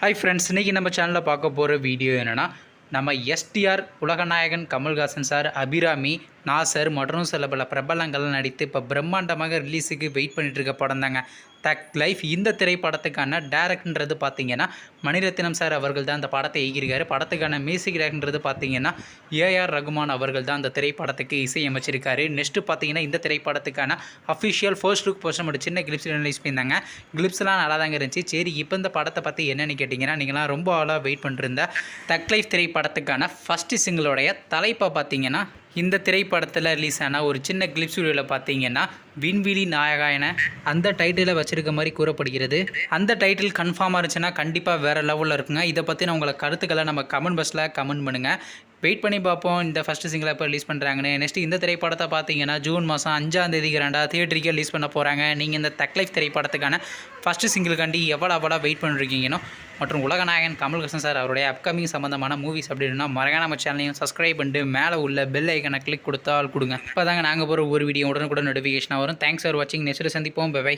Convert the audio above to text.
Hi friends இன்றைக்கி நம்ம சேனலில் பார்க்க போகிற வீடியோ என்னென்னா நம்ம எஸ்டிஆர் உலகநாயகன் கமல்ஹாசன் சார் அபிராமி நாசர் மற்றும் சில பல பிரபலங்கள் நடித்து இப்போ பிரம்மாண்டமாக ரிலீஸுக்கு வெயிட் பண்ணிட்டு இருக்க படம் தாங்க தக் லைஃப் இந்த திரைப்படத்துக்கான டேரக்ட்ன்றது பார்த்தீங்கன்னா மணிரத்னம் சார் அவர்கள் தான் அந்த படத்தை இயக்கியிருக்காரு. படத்துக்கான மியூசிக் டேரக்டர்ன்றது பார்த்தீங்கன்னா ஏஆர் ரகுமான் அவர்கள் தான் அந்த திரைப்படத்துக்கு இசையமைச்சிருக்காரு. நெக்ஸ்ட்டு பார்த்தீங்கன்னா இந்த திரைப்படத்துக்கான அஃபிஷியல் ஃபர்ஸ்ட் லுக் போஸ்ட் மட்டும் சின்ன கிளிப்ஸ் ரிலீஸ் பண்ணியிருந்தாங்க. கிளிப்ஸ்லாம் நல்லா தாங்க இருந்துச்சு. சரி இப்போ இந்த படத்தை பற்றி என்னென்னு கேட்டிங்கன்னா நீங்களாம் ரொம்ப ஆளாக வெயிட் பண்ணிருந்த தக் லைஃப் திரைப்படத்துக்கான ஃபஸ்ட்டு சிங்கிளோடைய தலைப்பை பார்த்தீங்கன்னா இந்த திரைப்படத்தில் ரிலீஸ் ஆன ஒரு சின்ன கிளிப்ஸ் வீடியோவில் பார்த்தீங்கன்னா விண்வெளி நாயகா என அந்த டைட்டிலை வச்சுருக்க மாதிரி கூறப்படுகிறது. அந்த டைட்டில் கன்ஃபார்மாக இருந்துச்சுன்னா கண்டிப்பாக வேறு லெவலில் இருக்குங்க. இதை பற்றி நான் உங்களை கருத்துக்களை நம்ம கமெண்ட் பாக்ஸில் கமெண்ட் பண்ணுங்கள் வெயிட் பண்ணி பார்ப்போம். இந்த ஃபஸ்ட்டு சிங்கிளை எப்போ ரிலீஸ் பண்ணுறாங்கன்னு நெக்ஸ்ட் இந்த திரைப்படத்தை பார்த்தீங்கன்னா ஜூன் மாதம் அஞ்சாம் தேதிக்கு ரெண்டா தியேட்டருக்கே ரிலீஸ் பண்ண போகிறாங்க நீங்கள் இந்த தக்லைஃப் திரைப்படத்துக்கான ஃபஸ்ட்டு சிங்கிளுக்காண்டி எவ்வளோ எவ்வளோ வெயிட் பண்ணிருக்கீங்கன்னோ. மற்றும் உலகநாயகன் கமல்ஹாசன் சார் அவருடைய அப்கமிங் சம்மந்தமான மூவிஸ் அப்படின்னா மறக்காம நம்ம சேனலையும் சப்ஸ்கிரைப் பண்ணிட்டு மேலே உள்ள பெல் ஐக்கனை கிளிக் கொடுத்தால் கொடுங்க. இப்போ தாங்க நாங்கள் போகிற ஒரு வீடியோ உடனுக்குடன் நோட்டிஃபிகேஷனாக வரும். தேங்க்ஸ் ஃபார் வாட்சிங் நெக்ஸ்ட் சந்திப்போம். பை